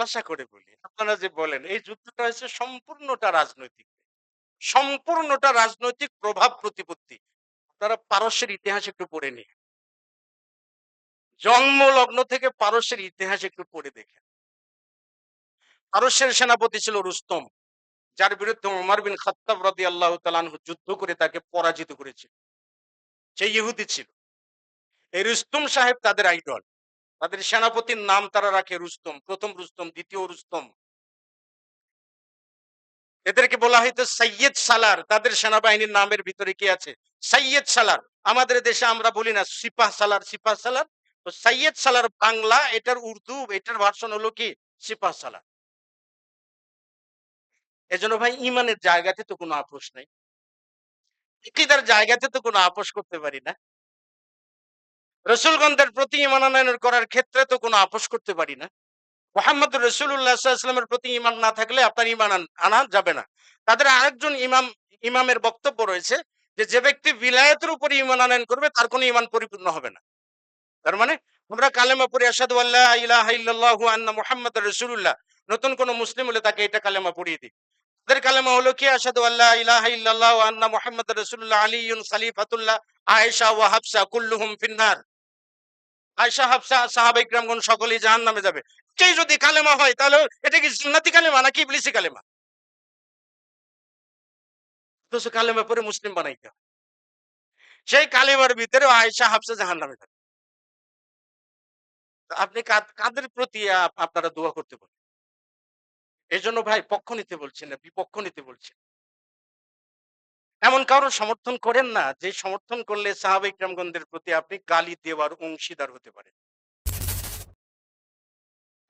ভাষা করে বলি। আপনারা যে বলেন, এই যুদ্ধটা হচ্ছে সম্পূর্ণটা রাজনৈতিক। সম্পূর্ণটা রাজনৈতিক প্রভাব প্রতিপত্তি। আপনারা পারস্যের ইতিহাস একটু পড়ে নিন। জন্ম লগ্ন থেকে পারস্যের ইতিহাস একটু পড়ে দেখেন। পারস্যের সেনাপতি ছিল রুস্তম, যার বিরুদ্ধে ওমর বিন খাত্তাব রাদি আল্লাহ যুদ্ধ করে তাকে পরাজিত করেছিল। সে ইহুদি ছিল। এই রুস্তম সাহেব তাদের আইডল তাদের সেনাপতির নাম তারা রাখে রুস্তম, প্রথম রুস্তম, দ্বিতীয় রুস্তম। এদেরকে বলা হয়তো সৈয়দ সালার। তাদের সেনাবাহিনীর নামের ভিতরে কি আছে? সৈয়দ সালার। আমাদের দেশে আমরা বলি না সিপাহ সালার সিপাহ সালার। সৈয়দ সালার বাংলা, এটার উর্দু, এটার ভার্সন হলো কি? সিপাহ সালার। এজন্য ভাই, ইমানের জায়গাতে তো কোনো আপোষ নেই। জায়গাতে তো কোনো আপোষ করতে পারি না। রসুলগন্ধের প্রতি ইমান আনয়ন করার ক্ষেত্রে তো কোনো আপোষ করতে পারি না। মোহাম্মদ রসুল্লাহামের প্রতি ইমান না থাকলে আপনার ইমান আনা যাবে না। তাদের আরেকজন ইমাম, ইমামের বক্তব্য রয়েছে যে যে ব্যক্তি বিলায়তের উপরে ইমান আনয়ন করবে, তার কোনো ইমান পরিপূর্ণ হবে না। তার মানে আমরা কালেমা পড়ি আসাদু আল্লাহ ইলাহা আন্না মুহাম্মদ রাসূলুল্লাহ, নতুন কোন মুসলিম হলে তাকে এটা কালেমা পড়িয়ে দিই তাদের কালেমা হলো কি? আসাদু আল্লাহ ইলাহা ইল্লাল্লাহু আন্না মুহাম্মদ রাসূলুল্লাহ আলিয়ুন খলিফাতুল্লাহ, আয়েশা ওয়া হাফসা ফিন্নার আয়েশা, হাফসা সকলেই জাহান্নামে যাবে। সেই যদি কালেমা হয়, তাহলে এটা কি কালেমা নাকি ইবলিসি কালেমা? কালেমা পরে মুসলিম বানাইতে হয়। সেই কালেমার ভিতরে আয়েশা, হাফসা জাহান্নামে যাবে। তো আপনি কাদ- কাদের প্রতি আপ- আপনারা দোয়া করতে বলেন? এই জন্য ভাই পক্ষ নিতে বলছেন না, বিপক্ষ নিতে বলছেন। এমন কারও সমর্থন করেন না, যে সমর্থন করলে সাহাবা ইকরামগণদের প্রতি আপনি গালি দেওয়ার অংশীদার হতে পারেন।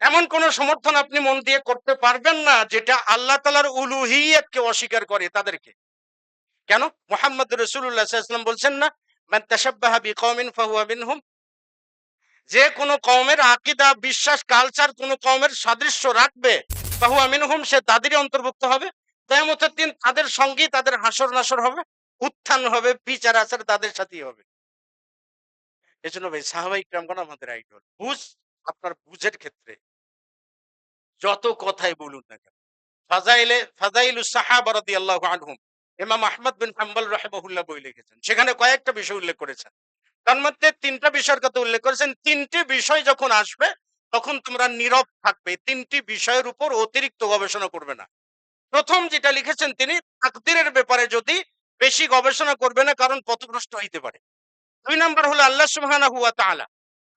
এমন কোন সমর্থন আপনি মন দিয়ে করতে পারবেন না, যেটা আল্লাহ তালার উলুহিয়াতকে অস্বীকার করে তাদেরকে। কেন? মোহাম্মদ রসুল্লাহাম বলছেন না যে কোনো কওমের আকীদা, বিশ্বাস, কালচার কোন কওমের সাদৃশ্য রাখবে, ফাহুয়া মিনহুম, সে তাদেরই অন্তর্ভুক্ত হবে। কিয়ামতের দিন তাদের সঙ্গেই তাদের হাসর নাসর হবে, উত্থান হবে, বিচার আচার তাদের সাথেই হবে। এজন্য ভাই ক্রামগণ আমাদের আইডল বুঝ আপনার বুঝের ক্ষেত্রে। যত কথাই বলুন না কেন। ফাজাইলে আনহুম। আহমদ বিন হাম্বল রাহিমাহুল্লাহ বই লিখেছেন। সেখানে কয়েকটা বিষয় উল্লেখ করেছেন। তার মধ্যে তিনটা বিষয়ের কথা উল্লেখ করেছেন। তিনটি বিষয় যখন আসবে, তখন তোমরা নীরব থাকবে। তিনটি বিষয়ের উপর অতিরিক্ত গবেষণা করবে না। প্রথম যেটা লিখেছেন তিনি, তাকদিরের ব্যাপারে যদি বেশি গবেষণা করবে না, কারণ পথভ্রষ্ট হইতে পারে। দুই নাম্বার হলো আল্লাহ সুবহানাহু ওয়া তাআলা।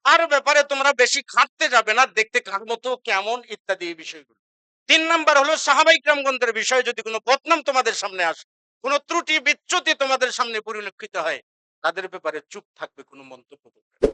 আর ব্যাপারে তোমরা বেশি খাটতে যাবে না, দেখতে কার মতো, কেমন, ইত্যাদি এই বিষয়গুলো। তিন নাম্বার হলো সাহাবাই ক্রামগন্ধের বিষয়ে যদি কোনো বদনাম তোমাদের সামনে আসে, কোনো ত্রুটি, বিচ্যুতি তোমাদের সামনে পরিলক্ষিত হয়, তাদের ব্যাপারে চুপ থাকবে, কোনো মন্তব্য করবে।